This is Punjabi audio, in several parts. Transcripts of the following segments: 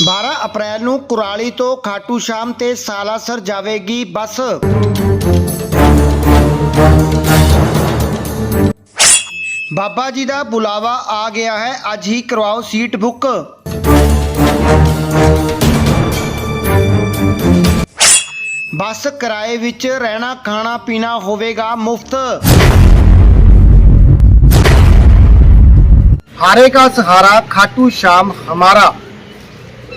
12 ਅਪ੍ਰੈਲ ਨੂੰ ਕੁਰਾਲੀ ਤੋਂ ਖਾਟੂ ਸ਼ਾਮ ਤੇ ਸਾਲਾਸਰ ਜਾਵੇਗੀ ਬੱਸ। ਬਾਬਾ ਜੀ ਦਾ ਬੁਲਾਵਾ ਆ ਗਿਆ ਹੈ, ਅੱਜ ਹੀ ਕਰਵਾਓ ਸੀਟ ਬੁੱਕ। ਬੱਸ ਕਿਰਾਏ ਵਿੱਚ ਰਹਿਣਾ, ਖਾਣਾ, ਪੀਣਾ ਹੋਵੇਗਾ ਮੁਫਤ। ਹਾਰੇ ਕਾ ਸਹਾਰਾ ਖਾਟੂ ਸ਼ਾਮ ਹਮਾਰਾ।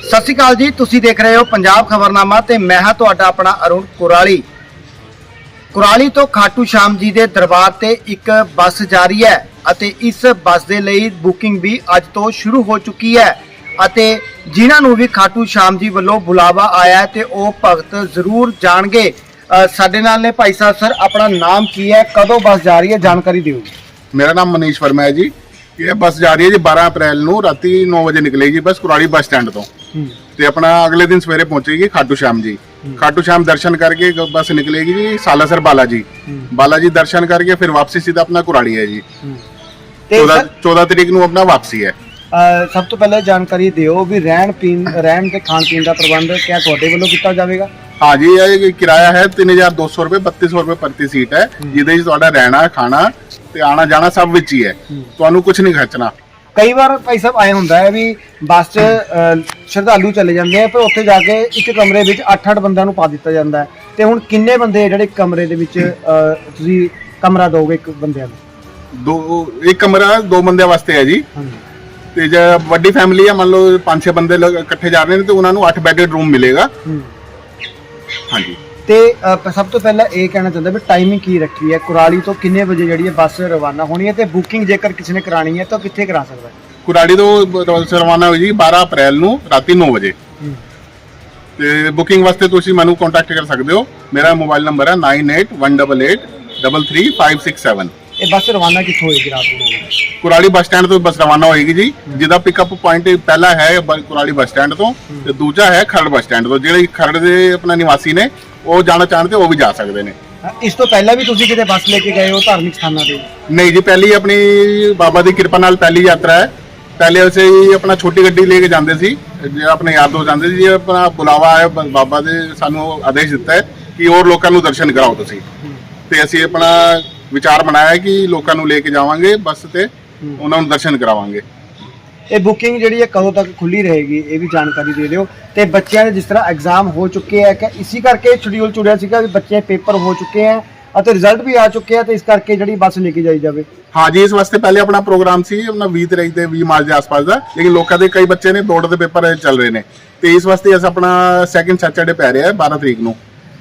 ਸਤਿ ਸ਼੍ਰੀ ਅਕਾਲ ਜੀ, ਤੁਸੀਂ ਦੇਖ ਰਹੇ ਹੋ ਪੰਜਾਬ ਖਬਰਨਾਮਾ ਤੇ ਮੈਂ ਹਾਂ ਤੁਹਾਡਾ ਆਪਣਾ ਅਰੁਣ ਕੁਰਾਲੀ। ਕੁਰਾਲੀ ਤੋਂ ਖਾਟੂ ਸ਼ਾਮ ਜੀ ਦੇ ਦਰਬਾਰ ਤੇ ਇੱਕ ਬੱਸ ਜਾ ਰਹੀ ਹੈ ਅਤੇ ਇਸ ਬੱਸ ਦੇ ਲਈ ਬੁਕਿੰਗ ਵੀ ਅੱਜ ਤੋਂ ਸ਼ੁਰੂ ਹੋ ਚੁੱਕੀ ਹੈ ਅਤੇ ਜਿਨ੍ਹਾਂ ਨੂੰ ਵੀ ਖਾਟੂ ਸ਼ਾਮ ਜੀ ਵੱਲੋਂ ਬੁਲਾਵਾ ਆਇਆ ਹੈ ਤੇ ਉਹ ਭਗਤ ਜ਼ਰੂਰ ਜਾਣਗੇ। ਸਾਡੇ ਨਾਲ ਨੇ ਭਾਈ ਸਾਹਿਬ ਸਰ, ਆਪਣਾ ਨਾਮ ਕੀ ਹੈ, ਕਦੋਂ ਬੱਸ ਜਾ ਰਹੀ ਹੈ, ਜਾਣਕਾਰੀ ਦਿਓ ਜੀ। ਮੇਰਾ ਨਾਮ ਮਨੀਸ਼ ਵਰਮਾ ਹੈ ਜੀ। ਇਹ ਬੱਸ ਜਾ ਰਹੀ ਹੈ ਜੀ 12 ਅਪ੍ਰੈਲ ਨੂੰ, ਰਾਤੀ 9 ਵਜੇ ਨਿਕਲੇਗੀ ਬੱਸ ਕੁਰਾਲੀ ਬੱਸ ਸਟੈਂਡ ਤੋਂ। ਤੇ ਆਪਣਾ ਅਗਲੇ ਦਿਨ ਸਵੇਰੇ ਪਹੁੰਚੇਗੀ ਖਾਟੂ ਸ਼ਾਮ ਜੀ। ਖਾਟੂ ਸ਼ਾਮ ਦਰਸ਼ਨ ਕਰਕੇ ਬੱਸ ਨਿਕਲੇਗੀ ਜੀ ਸਾਲਾਸਰ ਬਾਲਾ ਜੀ ਬਾਲਾ ਜੀ ਦਰਸ਼ਨ ਕਰਕੇ ਫਿਰ ਵਾਪਸੀ ਸਿੱਧਾ ਆਪਣਾ ਕੁਰਾਲੀ ਹੈ ਜੀ। ਤੇ 14 ਸਰ 14 ਤਰੀਕ ਨੂੰ ਆਪਣਾ ਵਾਪਸੀ ਹੈ। ਸਭ ਤੋਂ ਪਹਿਲਾਂ ਜਾਣਕਾਰੀ ਦਿਓ ਵੀ ਰਹਿਣ ਪੀਣ ਰਹਿਣ ਤੇ ਖਾਣ ਪੀਣ ਦਾ ਪ੍ਰਬੰਧ ਕਿਆ ਤੁਹਾਡੇ ਵੱਲੋਂ ਕੀਤਾ ਜਾਵੇਗਾ? ਹਾਂ ਜੀ ਇਹ ਕਿਰਾਇਆ ਹੈ 3200 ਰੁਪਏ 3200 ਰੁਪਏ ਪ੍ਰਤੀ ਸੀਟ ਹੈ ਜਿਹਦੇ ਵਿੱਚ ਤੁਹਾਡਾ ਰਹਿਣਾ ਖਾਣਾ ਤੇ ਆਣਾ ਜਾਣਾ ਸਭ ਵਿੱਚ ਹੀ ਹੈ। ਤੁਹਾਨੂੰ ਕੁਝ ਨਹੀਂ ਖਰਚਣਾ। ਕਈ ਵਾਰ ਭਾਈ ਸਾਹਿਬ ਆਏ ਹੁੰਦਾ ਹੈ ਵੀ ਬੱਸ 'ਚ ਅ, ਸ਼ਰਧਾਲੂ ਚਲੇ ਜਾਂਦੇ ਆ ਪਰ ਉੱਥੇ ਜਾ ਕੇ ਇੱਕ ਕਮਰੇ ਵਿੱਚ 8-8 ਬੰਦਿਆਂ ਨੂੰ ਪਾ ਦਿੱਤਾ ਜਾਂਦਾ ਹੈ। ਤੇ ਹੁਣ ਕਿੰਨੇ ਬੰਦੇ ਜਿਹੜੇ ਕਮਰੇ ਦੇ ਵਿੱਚ ਅ, ਤੁਸੀਂ ਕਮਰਾ ਦੋਗੇ ਇੱਕ ਬੰਦਿਆਂ ਨੂੰ ਦੋ ਇੱਕ ਕਮਰਾ ਦੋ ਬੰਦਿਆਂ ਵਾਸਤੇ ਹੈ ਜੀ। ਹਾਂਜੀ। ਤੇ ਜੇ ਵੱਡੀ ਫੈਮਿਲੀ ਹੈ ਮੰਨ ਲਓ ਪੰਜ ਛੇ ਬੰਦੇ ਲੋਕ ਇਕੱਠੇ ਜਾ ਰਹੇ ਨੇ ਤੇ ਉਹਨਾਂ ਨੂੰ 8 ਬੈਡਡ ਰੂਮ ਮਿਲੇਗਾ। ਹੂੰ। ਹਾਂਜੀ। ਤੇ ਅ, ਸਭ ਤੋਂ ਪਹਿਲਾਂ ਇਹ ਕਹਿਣਾ ਚਾਹੁੰਦਾ ਵੀ ਟਾਈਮਿੰਗ ਕੀ ਰੱਖੀ ਹੈ? ਕੁਰਾਲੀ ਤੋਂ ਕਿੰਨੇ ਵਜੇ ਜਿਹੜੀ ਹੈ ਬੱਸ ਰਵਾਨਾ ਹੋਣੀ ਹੈ ਤੇ ਬੁਕਿੰਗ ਜੇਕਰ ਕਿਸੇ ਨੇ ਕਰਾਣੀ ਹੈ ਤਾਂ ਕਿੱਥੇ ਕਰਾ ਸਕਦਾ ਹੈ? ਕੁਰਾੜੀ ਤੋਂ ਬ- ਰਵਾਨਾ ਹੋਈ ਜੀ 12 ਅਪ੍ਰੈਲ ਨੂੰ ਰਾਤੀ 9 ਵਜੇ। ਤੇ ਬੁਕਿੰਗ ਵਾਸਤੇ ਤੁਸੀਂ ਮੈਨੂੰ ਕੰਟੈਕਟ ਕਰ ਸਕਦੇ ਹੋ। ਮੇਰਾ ਮੋਬਾਈਲ ਨੰਬਰ ਹੈ 9818833567 ਇਹ ਬੱਸ ਰਵਾਨਾ ਕਿੱਥੋਂ ਹੋਏਗੀ ਰਾਤ ਨੂੰ? ਕੁਰਾਲੀ ਬੱਸ ਸਟੈਂਡ ਤੋਂ ਬੱਸ ਰਵਾਨਾ ਹੋਏਗੀ ਜੀ। ਜਿਹਦਾ ਪਿਕਅਪ ਪੁਆਇੰਟ ਪਹਿਲਾ ਹੈ ਬ- ਕੁਰਾਲੀ ਬੱਸ ਸਟੈਂਡ ਤੋਂ ਤੇ ਦੂਜਾ ਹੈ ਖਰੜ ਬੱਸ ਸਟੈਂਡ ਤੋਂ। ਜਿਹੜੇ ਖਰੜ ਦੇ ਆਪਣਾ ਨਿਵਾਸੀ ਨੇ ਉਹ ਜਾਣਾ ਚਾਹੁੰਦੇ ਉਹ ਵੀ ਜਾ ਸਕਦੇ ਨੇ। ਇਸ ਤੋਂ ਪਹਿਲਾਂ ਵੀ ਤੁਸੀਂ ਕਿਤੇ ਬੱਸ ਲੈ ਕੇ ਗਏ ਹੋ ਧਾਰਮਿਕ ਸਥਾਨਾਂ ਤੇ? ਨਹੀਂ ਜੀ ਪਹਿਲੀ ਆਪਣੀ ਬਾਬਾ ਦੀ ਕਿਰਪਾ ਨਾਲ ਪਹਿਲੀ ਯਾਤਰਾ ਹੈ। ਪਹਿਲੇ ਅਸੀਂ ਆਪਣਾ ਛੋਟੀ ਗੱਡੀ ਲੈ ਕੇ ਜਾਂਦੇ ਸੀ ਜਿਹੜਾ ਆਪਣੇ ਯਾਰ ਦੋਸਤ ਜਾਂਦੇ ਸੀ ਆਪਣਾ ਬੁਲਾਵਾ ਆਇਆ ਬ- ਬਾਬਾ ਦੇ ਸਾਨੂੰ ਆਦੇਸ਼ ਦਿੱਤਾ ਹੈ ਕਿ ਹੋਰ ਲੋਕਾਂ ਨੂੰ ਦਰਸ਼ਨ ਕਰਾਓ ਤੁਸੀਂ। ਤੇ ਅਸੀਂ ਆਪਣਾ ਵਿਚਾਰ ਬਣਾਇਆ ਕਿ ਲੋਕਾਂ ਨੂੰ ਲੈ ਕੇ ਜਾਵਾਂਗੇ ਬੱਸ ਤੇ ਉਹਨਾਂ ਨੂੰ ਦਰਸ਼ਨ ਕਰਾਵਾਂਗੇ। ਇਹ ਬੁਕਿੰਗ ਜਿਹੜੀ ਹੈ ਕਦੋਂ ਤੱਕ ਖੁੱਲੀ ਰਹੇਗੀ, ਇਹ ਵੀ ਜਾਣਕਾਰੀ ਦੇ ਦਿਓ। ਤੇ ਬੱਚਿਆਂ ਦੇ ਜਿਸ ਤਰ੍ਹਾਂ ਐਗਜ਼ਾਮ ਹੋ ਚੁੱਕੇ ਹੈ ਕਿ ਇਸੇ ਕਰਕੇ ਸ਼ਡਿਊਲ ਚੁੜਿਆ ਸੀਗਾ ਵੀ ਬੱਚੇ ਪੇਪਰ ਹੋ ਚੁੱਕੇ ਹੈ ਅਤੇ ਰਿਜ਼ਲਟ ਵੀ ਆ ਚੁੱਕੇ ਆ ਤੇ ਇਸ ਕਰਕੇ ਜਿਹੜੀ ਬੱਸ ਲੈ ਕੇ ਜਾਈ ਜਾਵੇ। ਹਾਂ ਜੀ ਇਸ ਵਾਸਤੇ ਪਹਿਲੇ ਆਪਣਾ ਪ੍ਰੋਗਰਾਮ ਸੀ, ਆਪਣਾ 20 ਤਰੀਕ ਤੇ 20 ਮਾਰਚ ਦੇ ਆਸ-ਪਾਸ ਦਾ, ਲੇਕਿਨ ਲੋਕਾਂ ਦੇ ਕਈ ਬੱਚੇ ਨੇ ਬੋਰਡ ਦੇ ਪੇਪਰ ਚੱਲ ਰਹੇ ਨੇ। ਤੇ ਇਸ ਵਾਸਤੇ ਅਸ ਆਪਣਾ ਸੈਕਿੰਡ ਸੈਟਰਡੇ ਪੈ ਰਿਹਾ ਹੈ 12 ਤਰੀਕ ਨੂੰ।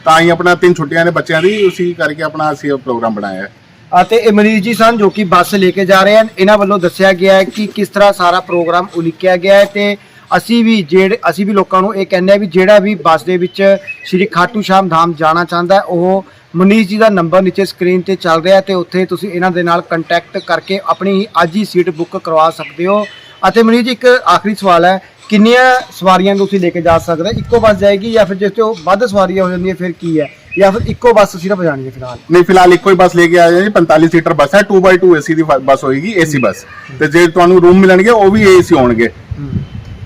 ਤਾਂ ਹੀ ਆਪਣਾ ਤਿੰਨ ਛੁੱਟੀਆਂ ਨੇ ਬੱਚਿਆਂ ਦੀ, ਉਸੇ ਕਰਕੇ ਆਪਣਾ ਅਸੀਂ ਪ੍ਰੋਗਰਾਮ ਬਣਾਇਆ ਹੈ। ਅਤੇ ਇਹ ਮਨੀਸ਼ ਜੀ ਸਨ ਜੋ ਕਿ ਬੱਸ ਲੈ ਕੇ ਜਾ ਰਹੇ ਹਨ। ਇਹਨਾਂ ਵੱਲੋਂ ਦੱਸਿਆ ਗਿਆ ਹੈ ਕਿ ਕਿਸ ਤਰ੍ਹਾਂ ਸਾਰਾ ਪ੍ਰੋਗਰਾਮ ਉਲੀਕਿਆ ਗਿਆ ਹੈ ਤੇ ਅਸੀਂ ਵੀ ਜਿਹੜੇ ਅਸੀਂ ਵੀ ਲੋਕਾਂ ਨੂੰ ਇਹ ਕਹਿੰਦੇ ਆ ਵੀ ਜਿਹੜਾ ਵੀ ਬੱਸ ਦੇ ਵਿੱਚ ਸ਼੍ਰੀ ਖਾਟੂ ਸ਼ਾਮ ਧਾਮ ਜਾਣਾ ਚਾਹੁੰਦਾ ਹੈ, ਉਹ ਮਨੀਸ਼ ਜੀ ਦਾ ਨੰਬਰ ਨੀਚੇ ਸਕਰੀਨ ਤੇ ਚੱਲ ਰਿਹਾ ਹੈ ਤੇ ਉੱਥੇ ਤੁਸੀਂ ਇਹਨਾਂ ਦੇ ਨਾਲ ਕੰਟੈਕਟ ਕਰਕੇ ਆਪਣੀ ਅੱਜ ਹੀ ਸੀਟ ਬੁੱਕ ਕਰਵਾ ਸਕਦੇ ਹੋ। ਅਤੇ ਮਨੀਸ਼ ਜੀ, ਇੱਕ ਆਖਰੀ ਸਵਾਲ ਹੈ, ਕਿੰਨੀਆਂ ਸਵਾਰੀਆਂ ਨੂੰ ਤੁਸੀਂ ਲੈ ਕੇ ਜਾ ਸਕਦੇ ਇੱਕੋ ਬੱਸ ਜਾਏਗੀ ਜਾਂ ਫਿਰ ਜਿਸ ਤੋਂ ਵੱਧ ਸਵਾਰੀਆਂ ਹੋ ਜਾਂਦੀਆਂ, ਫਿਰ ਕੀ ਹੈ? ਜਾਂ ਫਿਰ ਇੱਕੋ ਬੱਸ ਸਿਰਫ ਜਾਣੀ ਹੈ ਫਿਲਹਾਲ? ਨਹੀਂ ਫਿਲਹਾਲ ਇੱਕੋ ਹੀ ਬੱਸ ਲੈ ਕੇ ਆਏ ਹਾਂ ਜੀ 45 ਸੀਟਰ ਬੱਸ ਹੈ 2x2 ਏਸੀ ਦੀ ਬੱਸ ਹੋਏਗੀ ਏਸੀ ਬੱਸ। ਤੇ ਜੇ ਤੁਹਾਨੂੰ ਰੂਮ ਮਿਲਣਗੇ ਉਹ ਵੀ ਏਸੀ ਹੋਣਗੇ।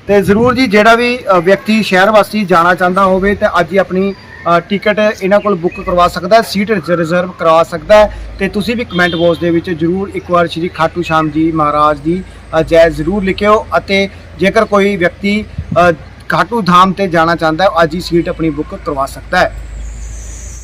ਤੇ ਜ਼ਰੂਰ ਜੀ ਜਿਹੜਾ ਵੀ ਅ, ਵਿਅਕਤੀ ਸ਼ਹਿਰ ਵਾਸੀ ਜਾਣਾ ਚਾਹੁੰਦਾ ਹੋਵੇ ਤੇ ਅੱਜ ਹੀ ਆਪਣੀ ਅ, ਟਿਕਟ ਇਹਨਾਂ ਕੋਲ ਬੁੱਕ ਕਰਵਾ ਸਕਦਾ ਹੈ ਸੀਟ ਰਿਜ਼ਰਵ ਕਰਵਾ ਸਕਦਾ ਹੈ। ਤੇ ਤੁਸੀਂ ਵੀ ਕਮੈਂਟ ਬਾਕਸ ਦੇ ਵਿੱਚ ਜ਼ਰੂਰ ਇੱਕ ਵਾਰ ਸ਼੍ਰੀ ਖਾਟੂ ਸ਼ਾਮ ਜੀ ਮਹਾਰਾਜ ਦੀ ਅ, ਜੈ ਜ਼ਰੂਰ ਲਿਖਿਓ ਅਤੇ ਜੇਕਰ ਕੋਈ ਵਿਅਕਤੀ ਅ, ਖਾਟੂ ਧਾਮ ਤੇ ਜਾਣਾ ਚਾਹੁੰਦਾ ਹੈ ਉਹ ਅੱਜ ਹੀ ਸੀਟ ਆਪਣੀ ਬੁੱਕ ਕਰਵਾ ਸਕਦਾ ਹੈ।